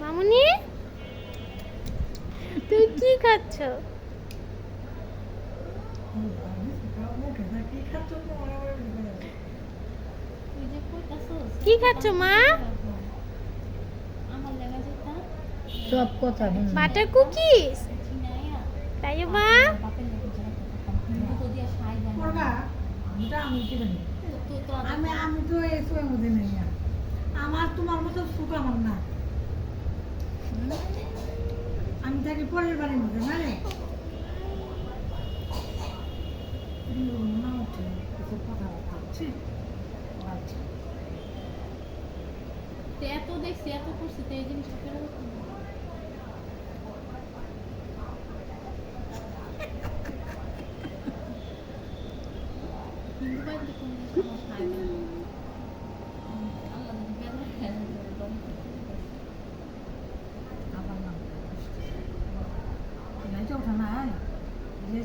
মামুনি তুমি কি খাচ্ছ কি খাচ্ছ মা সব কথা বাটার কুকিজ তাই মা আমি তো এই মধ্যে নেই তোমার মতো সুখ আমার না আমি থাকি পরের বাড়ির মধ্যে না রে না উঠে কিছু কথা ভাবছি আচ্ছা এত দেখছি এত করছি তো এই জিনিসটা ফেরত দিতে হবে। হিন্দু বাড়িতে কোনো কিছু 教程来了直接